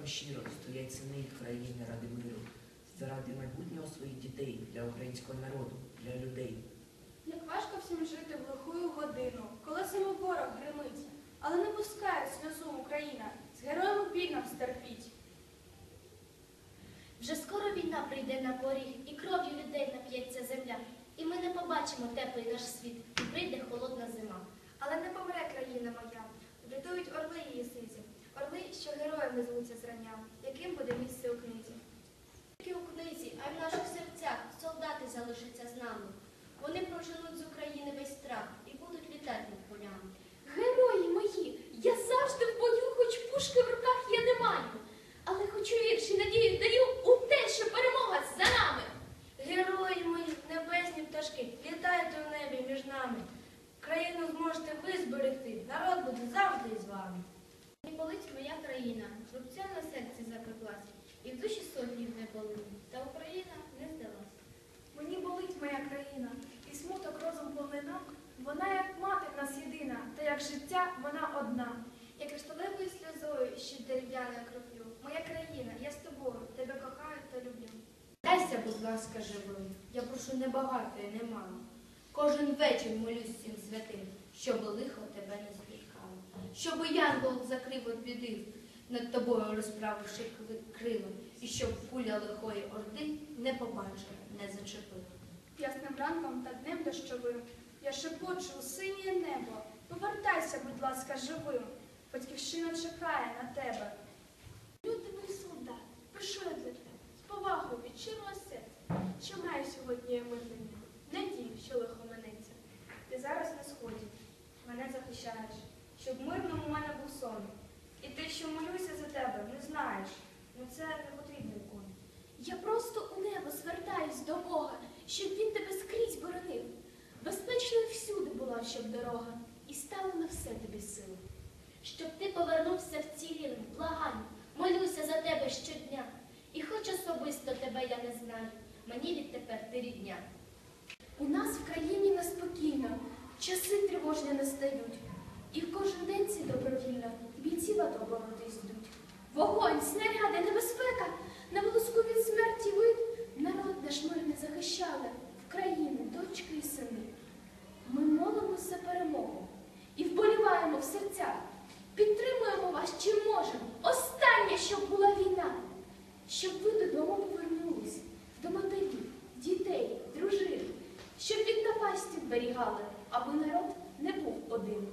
серцем щиро стоять сини країни ради миру, заради майбутнього своїх дітей, для українського народу, для людей. Як важко всім жити в лихую годину, коли саме ворог гримить, але не пускає сльозу Україна, з біль нам стерпіть. Вже скоро війна прийде на поріг, і кров'ю людей нап'ється земля. І ми не побачимо теплий наш світ, і прийде холодна зима. Але не помре країна моя, врятують орли її сизі, орли, що героями звуться зрання, яким буде місце у книзі. Тільки у книзі, а й в наших серцях солдати залишаться з нами. Вони проженуть з України весь страх і будуть літати над полями. Герої мої, я завжди в бою, хоч пушки в руках я не маю. Хочу вірші надію даю у те, що перемога за нами. Герої мої, небесні пташки, літайте в небі між нами. Країну зможете ви зберегти, народ буде завжди з вами. Не болить моя країна, рубця на серці запеклась, і в душі сотні не болить, та Україна не здалась. Мені болить моя країна, і смуток розум полина. Вона як мати в нас єдина, та як життя вона одна. Я кришталевою сльозою, що дерев'яною кроплю. Моя країна, я з тобою, тебе кохаю та люблю. Дайся, будь ласка, живим. Я прошу не багато і не мало. Кожен вечір молюсь всім святим, щоб лихо тебе не спіткало. Щоб янгол закрив від біди, над тобою розправивши крила, і щоб куля лихої орди не побачила, не зачепила. Ясним ранком та днем дощовим. Я шепочу у синє небо. Повертайся, будь ласка, живим. Батьківщина чекає на тебе. Люди мій солдат, пишу я для тебе, з повагою від щирого серця, що маю мирний небо. Надію, що лихо минеться. Ти зараз на сході, мене захищаєш, щоб мирним у мене був сон. І ти, що молюся за тебе, не знаєш, ну це не потрібно ікон. Я просто у небо звертаюсь до Бога, щоб він тебе скрізь боронив. Безпечною всюди була, щоб дорога, і стала на все тобі сила. Щоб ти повернувся вцілілим, благаю, молюся за тебе щодня. І хоч особисто тебе я не знаю, мені відтепер ти рідня. У нас в країні неспокійно, часи тривожні настають, і в кожен день ці добровільно. Бійці АТО боротись йдуть. Вогонь, снаряди, небезпека, на волоску від смерті вид, народ наш мир не захищали, в країни, дочки і сини. Ми молимося перемогу. І вболіваємо в серцях, підтримуємо вас чим зберігали, аби народ не був один.